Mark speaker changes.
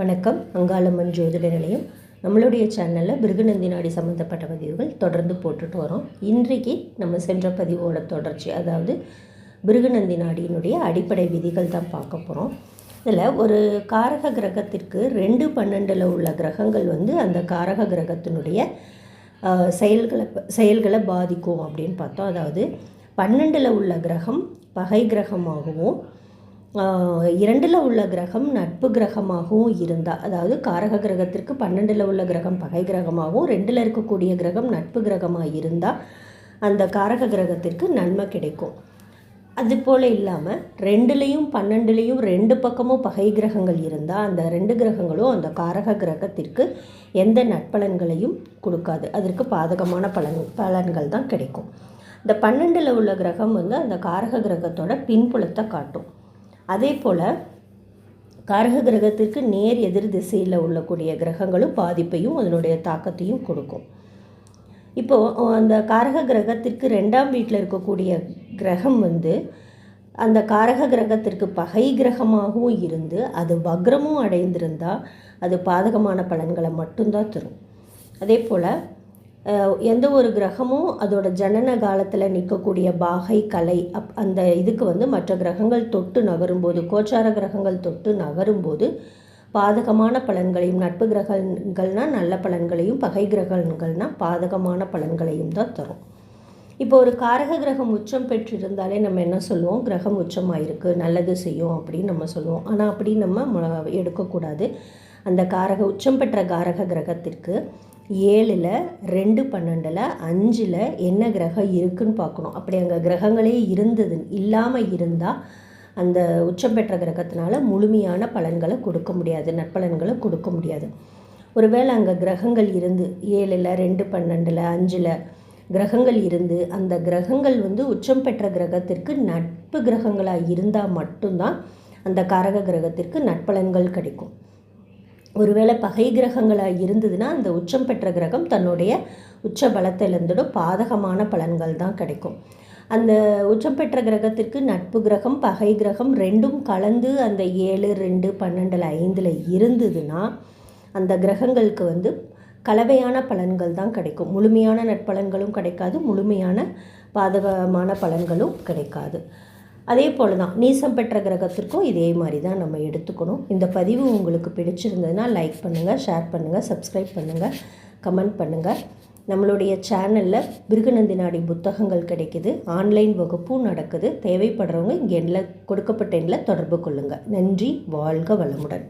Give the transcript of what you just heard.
Speaker 1: வணக்கம். அங்காளம்மன் ஜோதிட நிலையம். நம்மளுடைய சேனலில் பிருகுநந்தி நாடி சம்மந்தப்பட்ட பதிவுகள் தொடர்ந்து போட்டுட்டு வரோம். இன்றைக்கு நம்ம சென்ற பதிவோட தொடர்ச்சி அதாவது பிருகுநந்தி நாடியினுடைய அடிப்படை விதிகள் தான் பார்க்க போகிறோம் இதில் ஒரு காரக கிரகத்திற்கு ரெண்டு பன்னெண்டில் உள்ள கிரகங்கள் வந்து அந்த காரக கிரகத்தினுடைய செயல்களை செயல்களை பாதிக்கும் அப்படின்னு பார்த்தோம். அதாவது பன்னெண்டில் உள்ள கிரகம் பகை கிரகமாகவும் இரண்டில் உள்ள கிரகம் நட்பு கிரகமாகவும் இருந்தால் அதாவது காரக கிரகத்திற்கு பன்னெண்டில் உள்ள கிரகம் பகை கிரகமாகவும் ரெண்டில் இருக்கக்கூடிய கிரகம் நட்பு கிரகமாக இருந்தால் அந்த காரக கிரகத்திற்கு நன்மை கிடைக்கும். அது போல் இல்லாமல் ரெண்டுலேயும் பன்னெண்டுலேயும் ரெண்டு பக்கமும் பகை கிரகங்கள் இருந்தால் அந்த ரெண்டு கிரகங்களும் அந்த காரக கிரகத்திற்கு எந்த நட்பலன்களையும் கொடுக்காது. அதற்கு பாதகமான பலன் பலன்கள் தான் கிடைக்கும். இந்த பன்னெண்டில் உள்ள கிரகம் வந்து அந்த காரக கிரகத்தோட பின்புலத்தை காட்டும். அதே போல் காரக கிரகத்திற்கு நேர் எதிர் திசையில் உள்ளக்கூடிய கிரகங்களும் பாதிப்பையும் அதனுடைய தாக்கத்தையும் கொடுக்கும். இப்போது அந்த காரக கிரகத்திற்கு ரெண்டாம் வீட்டில் இருக்கக்கூடிய கிரகம் வந்து அந்த காரக கிரகத்திற்கு பகை கிரகமாகவும் இருந்து அது வக்ரமும் அடைந்திருந்தால் அது பாதகமான பலன்களை மட்டும்தான் தரும். அதே போல் எந்த ஒரு கிரகமும் அதோட ஜனன காலத்தில் நிற்கக்கூடிய பாகை கலை அப் அந்த இதுக்கு வந்து மற்ற கிரகங்கள் தொட்டு நகரும்போது கோச்சார கிரகங்கள் தொட்டு நகரும்போது பாதகமான பலன்களையும் நட்பு கிரகங்கள்னால் நல்ல பலன்களையும் பகை கிரகங்கள்னா பாதகமான பலன்களையும் தான் தரும். இப்போ ஒரு காரக கிரகம் உச்சம் பெற்றிருந்தாலே நம்ம என்ன சொல்லுவோம்? கிரகம் உச்சமாயிருக்கு நல்லது செய்யும் அப்படின்னு நம்ம சொல்லுவோம். ஆனால் அப்படி நம்ம எடுக்கக்கூடாது. அந்த காரக உச்சம் பெற்ற காரக கிரகத்திற்கு ஏழில் ரெண்டு பன்னெண்டில் அஞ்சில் என்ன கிரகம் இருக்குன்னு பார்க்கணும். அப்படி அங்கே கிரகங்களே இருந்தது இல்லாமல் இருந்தால் அந்த உச்சம் பெற்ற கிரகத்தினால முழுமையான பலன்களை கொடுக்க முடியாது நற்பலன்களை கொடுக்க முடியாது. ஒருவேளை அங்கே கிரகங்கள் இருந்து ஏழில் ரெண்டு பன்னெண்டில் அஞ்சில் கிரகங்கள் இருந்து அந்த கிரகங்கள் வந்து உச்சம் பெற்ற கிரகத்திற்கு நட்பு கிரகங்களாக இருந்தால் மட்டும்தான் அந்த காரக கிரகத்திற்கு நட்பலன்கள் கிடைக்கும். ஒருவேளை பகை கிரகங்களாக இருந்ததுன்னா அந்த உச்சம் பெற்ற கிரகம் தன்னுடைய உச்ச பலத்திலிருந்துடும் பாதகமான பலன்கள் தான் கிடைக்கும். அந்த உச்சம் பெற்ற கிரகத்திற்கு நட்பு கிரகம் பகை கிரகம் ரெண்டும் கலந்து அந்த ஏழு ரெண்டு பன்னெண்டில் ஐந்தில் இருந்ததுன்னா அந்த கிரகங்களுக்கு வந்து கலவையான பலன்கள் தான் கிடைக்கும். முழுமையான நட்பலன்களும் கிடைக்காது முழுமையான பாதகமான பலன்களும் கிடைக்காது. அதே போல் தான் நீசம் பெற்ற கிரகத்திற்கும் இதே மாதிரி தான் நம்ம எடுத்துக்கணும். இந்த பதிவு உங்களுக்கு பிடிச்சிருந்ததுன்னா லைக் பண்ணுங்கள் ஷேர் பண்ணுங்கள் சப்ஸ்கிரைப் பண்ணுங்கள் கமெண்ட் பண்ணுங்கள் நம்மளுடைய சேனலில் பிருகுநந்தி நாடி புத்தகங்கள் கிடைக்குது. ஆன்லைன் வகுப்பும் நடக்குது. தேவைப்படுறவங்க இங்கே எண்ணில் கொடுக்கப்பட்ட எண்ணில் தொடர்பு கொள்ளுங்கள் நன்றி வாழ்க வளமுடன்.